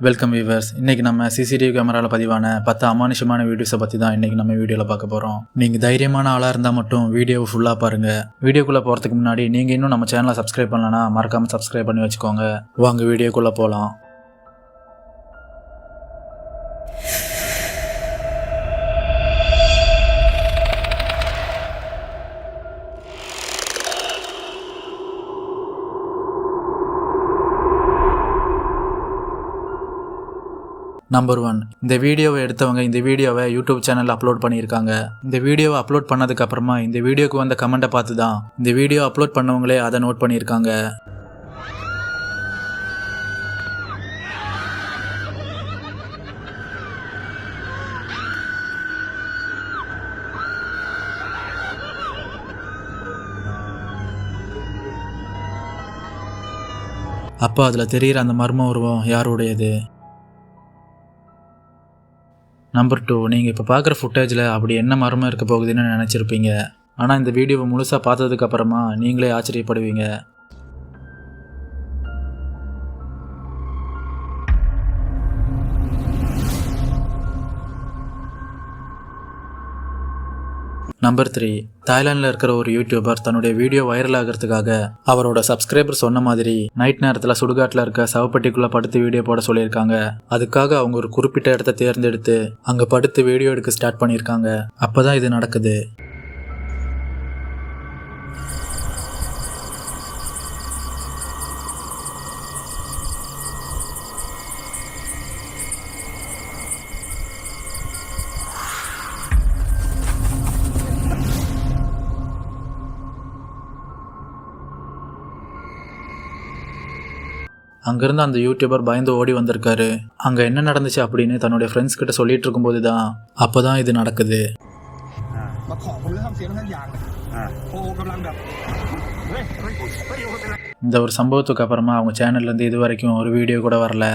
Welcome viewers இன்னைக்கு நம்ம CCTV கேமராவில் பதிவான பத்து அமானுஷமான வீடியோஸை பற்றி தான் இன்னைக்கு நம்ம வீடியோவில் பார்க்க போகிறோம் நீங்கள் தைரியமான ஆளாக இருந்தால் மட்டும் வீடியோவை ஃபுல்லாக பாருங்கள் வீடியோக்குள்ளே போகிறதுக்கு முன்னாடி நீங்கள் இன்னும் நம்ம சேனலை சப்ஸ்கிரைப் பண்ணலனா மறக்காமல் சப்ஸ்கிரைப் பண்ணி வச்சுக்கோங்க. வாங்க வீடியோக்குள்ளே போகலாம் நம்பர் ஒன் இந்த வீடியோவை எடுத்தவங்க இந்த வீடியோவை யூடியூப் சேனலில் அப்லோட் பண்ணியிருக்காங்க. இந்த வீடியோவை அப்லோட் பண்ணதுக்கப்புறமா இந்த வீடியோக்கு வந்த கமெண்ட்டை பார்த்து தான் இந்த வீடியோ அப்லோட் பண்ணவங்களே அதை நோட் பண்ணியிருக்காங்க. அப்போ அதில் தெரிகிற அந்த மர்ம உருவம் யாருடையது? நம்பர் டூ நீங்கள் இப்போ பார்க்குற ஃபுட்டேஜில் அப்படி என்ன மர்மம் இருக்க போகுதுன்னு நினச்சிருப்பீங்க. ஆனால் இந்த வீடியோவை முழுசாக பார்த்ததுக்கப்புறமா நீங்களே ஆச்சரியப்படுவீங்க. நம்பர் த்ரீ தாய்லாந்தில் இருக்கிற ஒரு யூடியூபர் தன்னுடைய வீடியோ வைரல் ஆகிறதுக்காக அவரோட சப்ஸ்கிரைபர் சொன்ன மாதிரி நைட் நேரத்தில் சுடுகாட்டில் இருக்க சவப்பட்டிக்குள்ளே படுத்து வீடியோ போட சொல்லியிருக்காங்க. அதுக்காக அவங்க ஒரு குறிப்பிட்ட இடத்த தேர்ந்தெடுத்து அங்கே படுத்து வீடியோ எடுக்க ஸ்டார்ட் பண்ணியிருக்காங்க. அப்போ தான் இது நடக்குது. அங்கேருந்து அந்த யூடியூபர் பயந்து ஓடி வந்திருக்காரு. அங்கே என்ன நடந்துச்சு அப்படின்னு தன்னுடைய ஃப்ரெண்ட்ஸ் கிட்ட சொல்லிட்டு இருக்கும்போது தான் அப்போ தான் இது நடக்குது. இந்த ஒரு சம்பவத்துக்கு அப்புறமா அவங்க சேனல்லேருந்து இது வரைக்கும் ஒரு வீடியோ கூட வரல.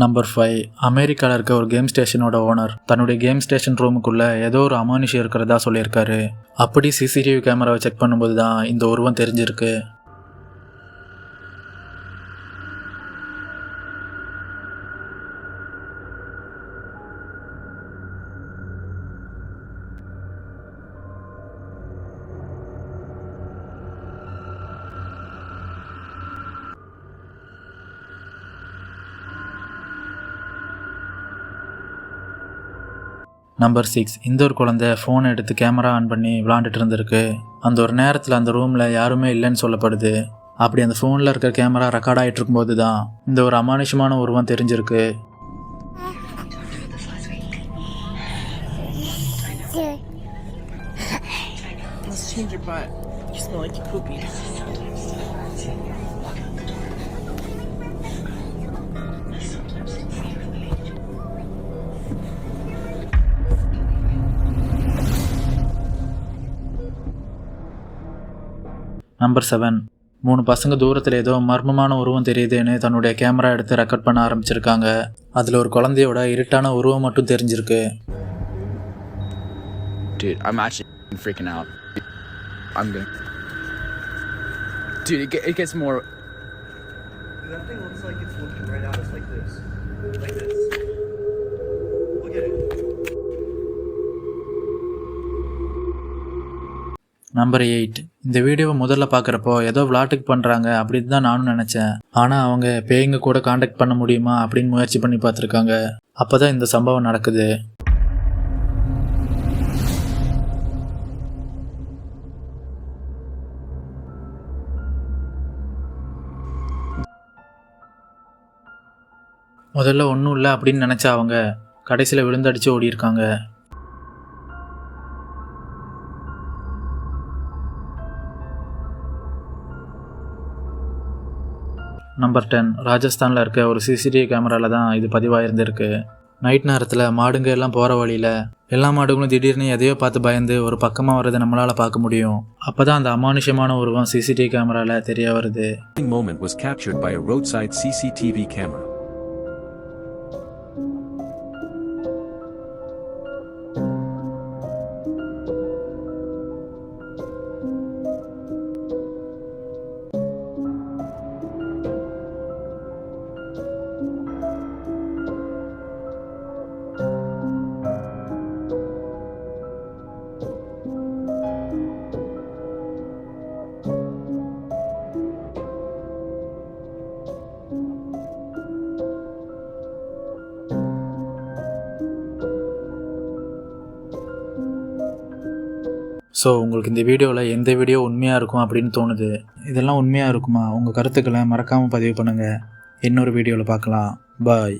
நம்பர் ஃபைவ் அமெரிக்காவில் இருக்க ஒரு கேம் ஸ்டேஷனோட ஓனர் தன்னுடைய கேம் ஸ்டேஷன் ரூமுக்குள்ளே ஏதோ ஒரு அமானுஷம் இருக்கிறதா சொல்லியிருக்காரு. அப்படி சிசிடிவி கேமராவை செக் பண்ணும்போது தான் இந்த உருவம் தெரிஞ்சிருக்கு. நம்பர் சிக்ஸ் இந்த ஒரு குழந்தை ஃபோனை எடுத்து கேமரா ஆன் பண்ணி விளாண்டுட்டு இருந்திருக்கு அந்த ஒரு நேரத்தில் அந்த ரூமில் யாருமே இல்லைன்னு சொல்லப்படுது அப்படி அந்த ஃபோனில் இருக்கிற கேமரா ரெக்கார்ட் ஆகிட்டு இருக்கும்போது தான் இந்த ஒரு அமானுஷமான உருவம் தெரிஞ்சிருக்கு Let's change your butt. You smell like you poopy. Number seven மூணு பசங்க தூரத்தில் ஏதோ மர்மமான உருவம் தெரியுதுன்னு தன்னுடைய கேமரா எடுத்து ரெக்கார்ட் பண்ண ஆரம்பிச்சிருக்காங்க அதில் ஒரு குழந்தையோட இருட்டான உருவம் மட்டும் தெரிஞ்சிருக்கு Dude, I'm actually freaking out. I'm gonna. Dude, it, get, it gets more. That thing looks like it's looking right at us like this. Like this. Look at it. Number eight இந்த வீடியோவை முதல்ல பார்க்குறப்போ ஏதோ விளாட்டுக்கு பண்ணுறாங்க அப்படின்னு தான் நானும் நினச்சேன். ஆனால் அவங்க பேய்ங்க கூட காண்டாக்ட் பண்ண முடியுமா அப்படின்னு முயற்சி பண்ணி பார்த்துருக்காங்க. அப்போ தான் இந்த சம்பவம் நடக்குது. முதல்ல ஒன்றும் இல்லை அப்படின்னு நினச்சா அவங்க கடைசியில் விழுந்தடிச்சு ஓடி நம்பர் டென் ராஜஸ்தானில் இருக்க ஒரு சிசிடிவி கேமராவில் தான் இது பதிவாயிருந்திருக்கு. நைட் நேரத்தில் மாடுங்க எல்லாம் போகிற வழியில் எல்லா மாடுகளும் திடீர்னு எதையோ பார்த்து பயந்து ஒரு பக்கமாக வர்றதை நம்மளால் பார்க்க முடியும். அப்போ தான் அந்த அமானுஷமான உருவம் சிசிடிவி கேமராவில் தெரிய வருது. Moment was captured by a roadside CCTV camera. So உங்களுக்கு இந்த வீடியோவில் எந்த வீடியோ உண்மையாக இருக்கும் அப்படின்னு தோணுது இதெல்லாம் உண்மையாக இருக்குமா? உங்கள் கருத்துக்களை மறக்காமல் பதிவு பண்ணுங்கள் இன்னொரு வீடியோவில் பார்க்கலாம். பாய்